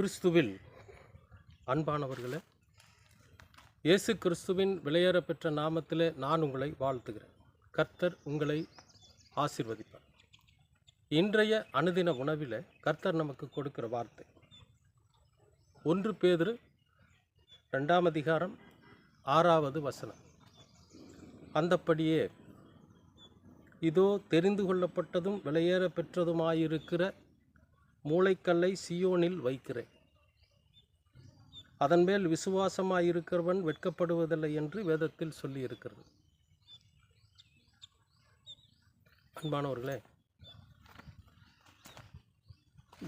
கிறிஸ்துவில் அன்பானவர்களே இயேசு கிறிஸ்துவின் விளையேற பெற்ற நாமத்திலே நான் உங்களை வாழ்த்துகிறேன். கர்த்தர் உங்களை ஆசிர்வதிப்பார். இன்றைய அனுதின உணவில் கர்த்தர் நமக்கு கொடுக்கிற வார்த்தை. ஒன்று பேதிரு ரெண்டாம் அதிகாரம் ஆறாவது வசனம். அந்தப்படியே இதோ தெரிந்து கொள்ளப்பட்டதும் விலையேற பெற்றதுமாயிருக்கிற மூளைக்கல்லை சியோனில் வைக்கிறேன். அதன் மேல் விசுவாசமாயிருக்கிறவன் வெட்கப்படுவதில்லை என்று வேதத்தில் சொல்லியிருக்கிறது. அன்பானவர்களே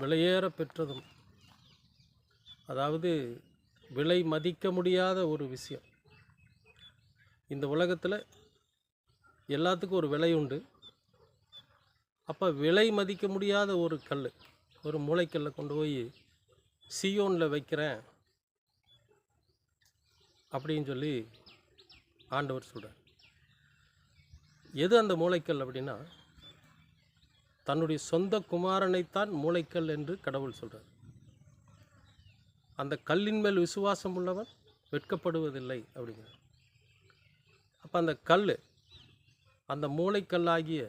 விலையேற பெற்றதும் அதாவது விலை மதிக்க முடியாத ஒரு விஷயம். இந்த உலகத்தில் எல்லாத்துக்கும் ஒரு விலை உண்டு. அப்போ விலை மதிக்க முடியாத ஒரு கல் ஒரு மூளைக்கல்ல கொண்டு போய் சியோனில் வைக்கிறேன் அப்படின்னு சொல்லி ஆண்டவர் சொல்கிறார் எது அந்த மூளைக்கல் அப்படின்னா தன்னுடைய சொந்த குமாரனைத்தான் மூளைக்கல் என்று கடவுள் சொல்கிறார் அந்த கல்லின் மேல் விசுவாசம் உள்ளவன் வெட்கப்படுவதில்லை அப்படிங்கிறார். அப்போ அந்த கல் அந்த மூளைக்கல்லாகிய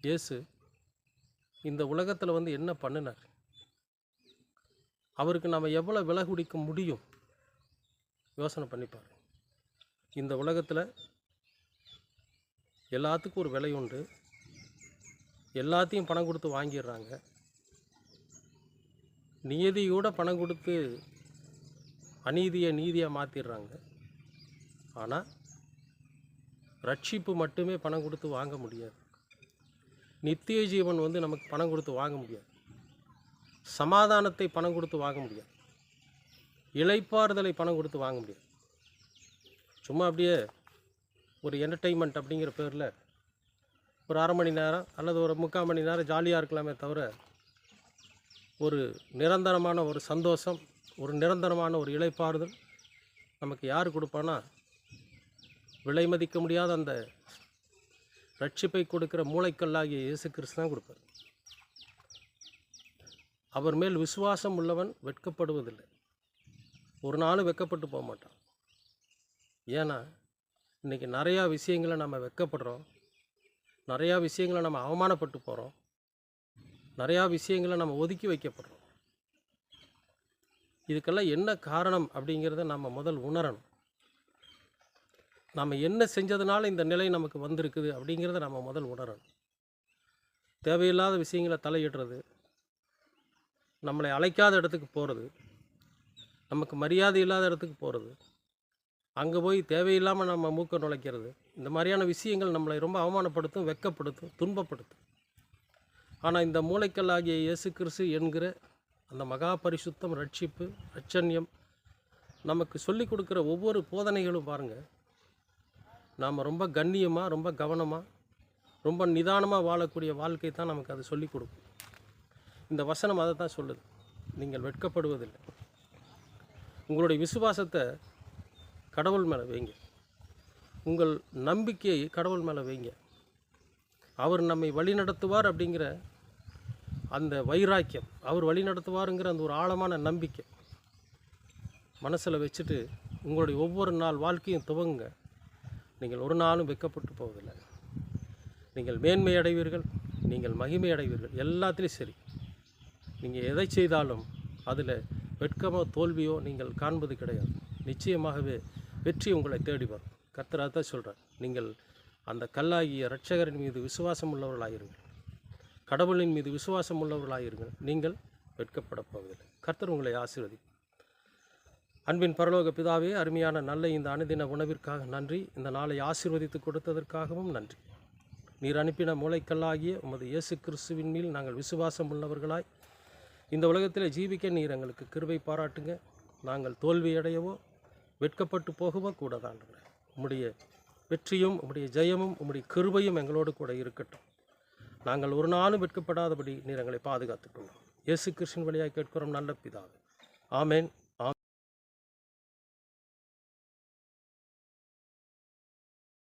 இயேசு இந்த உலகத்தில் வந்து என்ன பண்ணினார்? அவருக்கு நம்ம எவ்வளோ விலை குடிக்க முடியும்? யோசனை பண்ணிப்பார் இந்த உலகத்தில் எல்லாத்துக்கும் ஒரு விலை உண்டு. எல்லாத்தையும் பணம் கொடுத்து வாங்கிடுறாங்க. நியதியோட பணம் கொடுத்து அநீதியை நீதியாக மாற்றிடுறாங்க ஆனால் ரட்சிப்பு மட்டுமே பணம் கொடுத்து வாங்க முடியாது. நித்திய ஜீவன் வந்து நமக்கு பணம் கொடுத்து வாங்க முடியாது. சமாதானத்தை பணம் கொடுத்து வாங்க முடியாது. இழைப்பாறுதலை பணம் கொடுத்து வாங்க முடியாது. சும்மா அப்படியே ஒரு என்டர்டெயின்மெண்ட் அப்படிங்கிற பேரில் ஒரு அரை மணி நேரம் அல்லது ஒரு முக்கால் மணி நேரம் ஜாலியாக இருக்கலாமே தவிர ஒரு நிரந்தரமான ஒரு சந்தோஷம் ஒரு நிரந்தரமான ஒரு இழைப்பாறுதல் நமக்கு யார் கொடுப்பானா விலை மதிக்க முடியாத அந்த ரட்சிப்பை கொடுக்கிற மூளைக்கல்லாகிய இயேசு கிறிஸ்து தான் கொடுப்பார். அவர் மேல் விசுவாசம் உள்ளவன் வெட்கப்படுவதில்லை. ஒரு நாளும் வெட்கப்பட்டு போக மாட்டான். ஏன்னா இன்றைக்கி நிறையா விஷயங்களை நம்ம வெட்கப்படுறோம் நிறையா விஷயங்களை நம்ம அவமானப்பட்டு போகிறோம் நிறையா விஷயங்களை நம்ம ஒதுக்கி வைக்கப்படுறோம். இதுக்கெல்லாம் என்ன காரணம் அப்படிங்கிறத நம்ம முதல் உணரணும். நம்ம என்ன செஞ்சதுனால இந்த நிலை நமக்கு வந்திருக்குது அப்படிங்கிறத நம்ம முதல் உணரணும். தேவையில்லாத விஷயங்களை தலையிடுறது நம்மளை அழைக்காத இடத்துக்கு போகிறது நமக்கு மரியாதை இல்லாத இடத்துக்கு போகிறது அங்கே போய் தேவையில்லாமல் நம்ம மூக்க நுழைக்கிறது இந்த மாதிரியான விஷயங்கள் நம்மளை ரொம்ப அவமானப்படுத்தும் வெட்கப்படுத்தும் துன்பப்படுத்தும். ஆனால் இந்த மூளைக்கல் ஆகிய இயேசு கிறிஸ்து என்கிற அந்த மகா பரிசுத்தம் ரட்சிப்பு ரட்சண்யம் நமக்கு சொல்லிக் கொடுக்குற ஒவ்வொரு போதனைகளும் பாருங்கள் நாம் ரொம்ப கண்ணியமாக ரொம்ப கவனமாக ரொம்ப நிதானமாக வாழக்கூடிய வாழ்க்கை தான் நமக்கு அது சொல்லிக் கொடுக்கும். இந்த வசனம் அதை தான் சொல்லுது. நீங்கள் வெட்கப்படுவதில்லை. உங்களுடைய விசுவாசத்தை கடவுள் மேலே வைங்க. உங்கள் நம்பிக்கையை கடவுள் மேலே வைங்க. அவர் நம்மை வழிநடத்துவார் அப்படிங்கிற அந்த வைராக்கியம் அவர் வழி நடத்துவாருங்கிற அந்த ஒரு ஆழமான நம்பிக்கை மனசில் வச்சுட்டு உங்களுடைய ஒவ்வொரு நாள் வாழ்க்கையும் துவங்குங்க. நீங்கள் ஒரு நாளும் வெட்கப்பட்டு போவதில்லை. நீங்கள் மேன்மை அடைவீர்கள் நீங்கள் மகிமை அடைவீர்கள் எல்லாத்துலேயும் சரி. நீங்கள் எதை செய்தாலும் அதில் வெட்கமோ தோல்வியோ நீங்கள் காண்பது கிடையாது. நிச்சயமாகவே வெற்றி உங்களை தேடி வரும். கர்த்தராக தான் சொல்கிறார் நீங்கள் அந்த கல்லாகிய இரட்சகரின் மீது விசுவாசம் உள்ளவர்களாயிருங்கள். கடவுளின் மீது விசுவாசம் உள்ளவர்களாயிருங்கள். நீங்கள் வெட்கப்பட போவதில்லை. கர்த்தர் உங்களை ஆசீர்வதி அன்பின் பரலோக பிதாவே அருமையான நல்ல இந்த அனுதின உணவிற்காக நன்றி. இந்த நாளை ஆசீர்வதித்து கொடுத்ததற்காகவும் நன்றி. நீர் அனுப்பின மூளைக்கல்லாகிய உமது இயேசு கிறிஸ்துவின் மேல் நாங்கள் விசுவாசம் உள்ளவர்களாய் இந்த உலகத்தில் ஜீவிக்க நீர் எங்களுக்கு கிருபை பாராட்டுங்க. நாங்கள் தோல்வியடையவோ வெட்கப்பட்டு போகவோ கூடதான் உம்முடைய வெற்றியும் உம்முடைய ஜெயமும் உம்முடைய கிருபையும் எங்களோடு கூட இருக்கட்டும். நாங்கள் ஒரு நாளும் வெட்கப்படாதபடி நீர் எங்களை பாதுகாத்துக்கொள்ளும் இயேசு கிருஷ்ணன் வழியாக கேட்கிறோம் நல்ல பிதாவே. ஆமேன்.